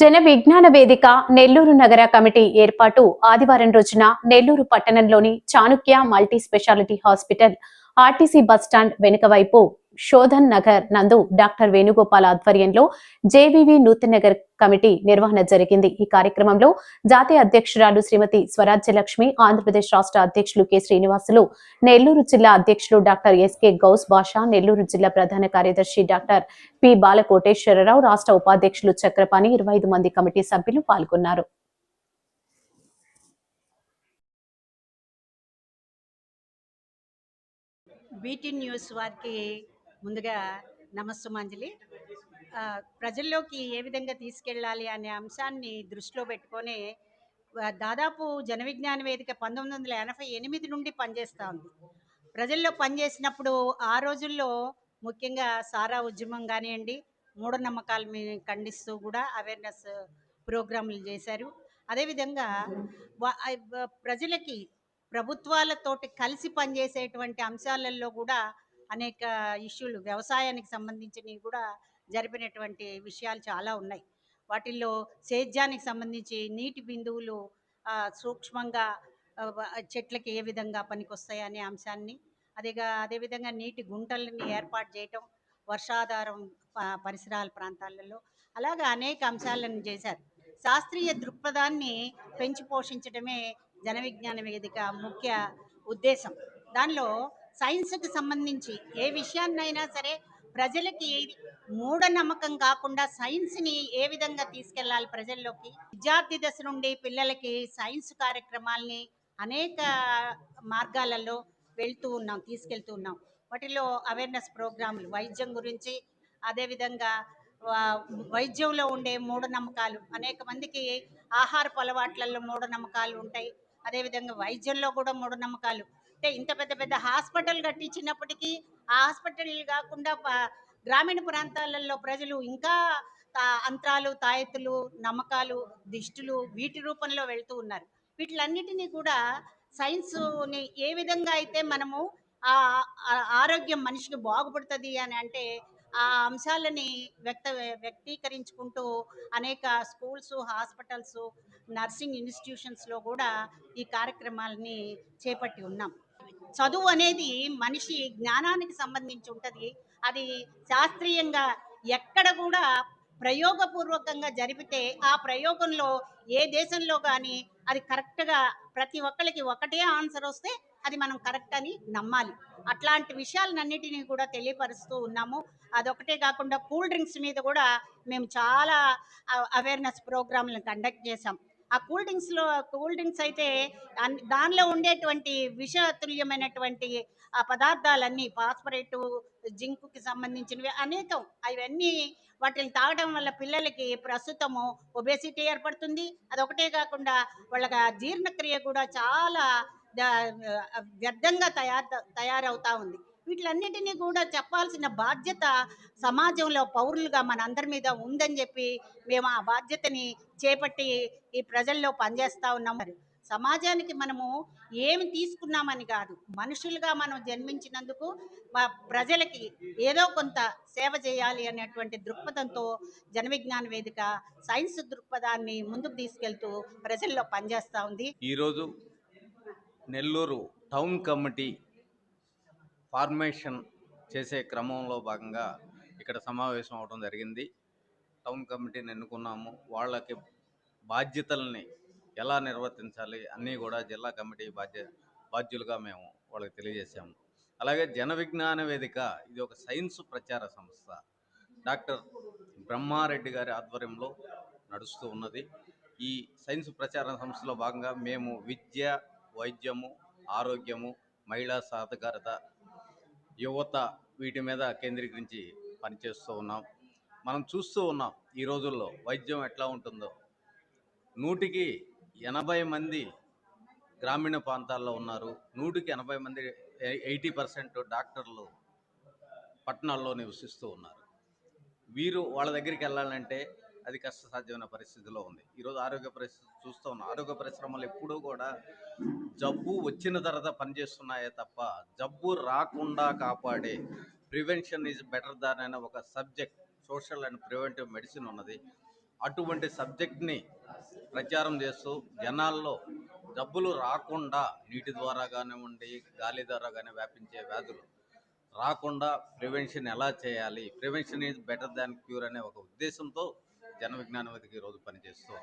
జన విజ్ఞాన వేదిక నెల్లూరు నగర కమిటీ ఏర్పాటు. ఆదివారం రోజున నెల్లూరు పట్టణంలోని Chanakya multi speciality hospital RTC bus stand వెనుక వైపు శోధన్ నగర్ నందు డాక్టర్ వేణుగోపాల్ ఆధ్వర్యంలో జేవీవి నూతన్ నగర్ కమిటీ నిర్వహణ జరిగింది. ఈ కార్యక్రమంలో జాతీయ అధ్యక్షురాలు శ్రీమతి స్వరాజ్యలక్ష్మి ఆంధ్రప్రదేశ్ రాష్ట్ర అధ్యక్షులు కె. శ్రీనివాసులు నెల్లూరు జిల్లా అధ్యక్షులు డాక్టర్ ఎస్కే గౌస్ బాషా నెల్లూరు జిల్లా ప్రధాన కార్యదర్శి డాక్టర్ పి. బాలకోటేశ్వరరావు రాష్ట్ర ఉపాధ్యక్షులు చక్రపాణి ఇరవై ఐదు మంది కమిటీ సభ్యులు పాల్గొన్నారు. బీటీ న్యూస్ వారికి ముందుగా నమస్సుమాంజలి. ప్రజల్లోకి ఏ విధంగా తీసుకెళ్ళాలి అనే అంశాన్ని దృష్టిలో పెట్టుకొని దాదాపు జన విజ్ఞాన వేదిక పంతొమ్మిది వందల ఎనభై ఎనిమిది నుండి పనిచేస్తూ ఉంది. ప్రజల్లో పనిచేసినప్పుడు ఆ రోజుల్లో ముఖ్యంగా సారా ఉద్యమం కానివ్వండి మూఢనమ్మకాలు ఖండిస్తూ కూడా అవేర్నెస్ ప్రోగ్రాంలు చేశారు. అదేవిధంగా ప్రజలకి ప్రభుత్వాలతోటి కలిసి పనిచేసేటువంటి అంశాలలో కూడా అనేక ఇష్యూలు వ్యవసాయానికి సంబంధించినవి కూడా జరిపినటువంటి విషయాలు చాలా ఉన్నాయి. వాటిల్లో సేద్యానికి సంబంధించి నీటి బిందువులు సూక్ష్మంగా చెట్లకి ఏ విధంగా పనికొస్తాయి అనే అంశాన్ని అదేగా అదేవిధంగా నీటి గుంటలని ఏర్పాటు చేయటం వర్షాధారం పరిసరాల ప్రాంతాలలో అలాగా అనేక అంశాలను చేశారు. శాస్త్రీయ దృక్పథాన్ని పెంచి పోషించడమే జన విజ్ఞాన వేదిక ముఖ్య ఉద్దేశం. దానిలో సైన్స్కి సంబంధించి ఏ విషయాన్నైనా సరే ప్రజలకి మూఢనమ్మకం కాకుండా సైన్స్ని ఏ విధంగా తీసుకెళ్ళాలి ప్రజల్లోకి? విద్యార్థి దశ నుండి పిల్లలకి సైన్స్ కార్యక్రమాల్ని అనేక మార్గాలలో వెళ్తూ ఉన్నాం తీసుకెళ్తూ ఉన్నాం. వాటిలో అవేర్నెస్ ప్రోగ్రాంలు వైద్యం గురించి అదేవిధంగా వైద్యంలో ఉండే మూఢనమ్మకాలు అనేక మందికి ఆహారపు అలవాట్లలో మూఢనమ్మకాలు ఉంటాయి. అదేవిధంగా వైద్యంలో కూడా మూఢనమ్మకాలు. అంటే ఇంత పెద్ద పెద్ద హాస్పిటల్ కట్టించినప్పటికీ ఆ హాస్పిటల్ కాకుండా గ్రామీణ ప్రాంతాలలో ప్రజలు ఇంకా అంతరాలు అంత్రాలు తాయెత్తులు నమ్మకాలు దిష్టులు వీటి రూపంలో వెళ్తూ ఉన్నారు. వీటిలన్నిటినీ కూడా సైన్స్ని ఏ విధంగా అయితే మనము ఆ- ఆరోగ్యం మనిషికి బాగుపడుతుంది అని అంటే ఆ అంశాలని వ్యక్త వ్యక్తీకరించుకుంటూ అనేక స్కూల్స్ హాస్పిటల్స్ నర్సింగ్ ఇన్స్టిట్యూషన్స్లో కూడా ఈ కార్యక్రమాలని చేపట్టి ఉన్నాం. చదువు అనేది మనిషి జ్ఞానానికి సంబంధించి ఉంటుంది. అది శాస్త్రీయంగా ఎక్కడ కూడా ప్రయోగపూర్వకంగా జరిపితే ఆ ప్రయోగంలో ఏ దేశంలో కానీ అది కరెక్ట్గా ప్రతి ఒక్కరికి ఒకటే ఆన్సర్ వస్తే అది మనం కరెక్ట్ అని నమ్మాలి. అట్లాంటి విషయాలన్నిటినీ కూడా తెలియపరుస్తూ ఉన్నాము. అదొకటే కాకుండా కూల్ డ్రింక్స్ మీద కూడా మేము చాలా అవేర్నెస్ ప్రోగ్రాంలను కండక్ట్ చేసాం ఆ కూల్ డ్రింక్స్లో కూల్ డ్రింక్స్ అయితే దానిలో ఉండేటువంటి విషతుల్యమైనటువంటి ఆ పదార్థాలన్నీ ఫాస్ఫరేటు జింకుకి సంబంధించినవి అనేకం. అవన్నీ వాటిని తాగడం వల్ల పిల్లలకి ప్రస్తుతము ఒబేసిటీ ఏర్పడుతుంది. అదొకటే కాకుండా వాళ్ళకి జీర్ణక్రియ కూడా చాలా వ్యర్థంగా తయారు తయారవుతా ఉంది. వీటిలన్నిటినీ కూడా చెప్పాల్సిన బాధ్యత సమాజంలో పౌరులుగా మనందరి మీద ఉందని చెప్పి మేము ఆ బాధ్యతని చేపట్టి ఈ ప్రజల్లో పనిచేస్తూ ఉన్నాం. మరి సమాజానికి మనము ఏమి తీసుకున్నామని కాదు మనుషులుగా మనం జన్మించినందుకు మా ప్రజలకి ఏదో కొంత సేవ చేయాలి అనేటువంటి దృక్పథంతో జనవిజ్ఞాన వేదిక సైన్స్ దృక్పథాన్ని ముందుకు తీసుకెళ్తూ ప్రజల్లో పనిచేస్తూ ఉంది. ఈరోజు నెల్లూరు టౌన్ కమిటీ ఫార్మేషన్ చేసే క్రమంలో భాగంగా ఇక్కడ సమావేశం అవడం జరిగింది. టౌన్ కమిటీని ఎన్నుకున్నాము. వాళ్ళకి బాధ్యతల్ని ఎలా నిర్వర్తించాలి అన్నీ కూడా జిల్లా కమిటీ బాధ్య బాధ్యులుగా మేము వాళ్ళకి తెలియజేశాము. అలాగే జన విజ్ఞాన వేదిక ఇది ఒక సైన్స్ ప్రచార సంస్థ. డాక్టర్ బ్రహ్మారెడ్డి గారి ఆధ్వర్యంలో నడుస్తూ ఉన్నది. ఈ సైన్స్ ప్రచార సంస్థలో భాగంగా మేము విద్య వైద్యము ఆరోగ్యము మహిళా సాధికారత యువత వీటి మీద కేంద్రీకరించి పనిచేస్తూ ఉన్నాం. మనం చూస్తూ ఉన్నాం ఈ రోజుల్లో వైద్యం ఎట్లా ఉంటుందో. నూటికి ఎనభై మంది గ్రామీణ ప్రాంతాల్లో ఉన్నారు. నూటికి ఎనభై మంది ఎయిటీ పర్సెంట్ డాక్టర్లు పట్టణాల్లో నివసిస్తూ ఉన్నారు. వీరు వాళ్ళ దగ్గరికి వెళ్ళాలంటే అది కష్టసాధ్యమైన పరిస్థితిలో ఉంది. ఈరోజు ఆరోగ్య పరిస్థితి చూస్తూ ఉన్నాం. ఆరోగ్య పరిశ్రమలు ఎప్పుడూ కూడా జబ్బు వచ్చిన తర్వాత పనిచేస్తున్నాయే తప్ప జబ్బు రాకుండా కాపాడే ప్రివెన్షన్ ఈజ్ బెటర్ దాన్ అనే ఒక subject social and preventive medicine ఉన్నది. అటువంటి సబ్జెక్ట్ని ప్రచారం చేస్తూ జనాల్లో జబ్బులు రాకుండా నీటి ద్వారా కానివ్వండి గాలి ద్వారా కానీ వ్యాపించే వ్యాధులు రాకుండా ప్రివెన్షన్ ఎలా చేయాలి? Prevention is better than cure అనే ఒక ఉద్దేశంతో జన విజ్ఞాన వేదిక ఈరోజు పనిచేస్తూ ఉంది.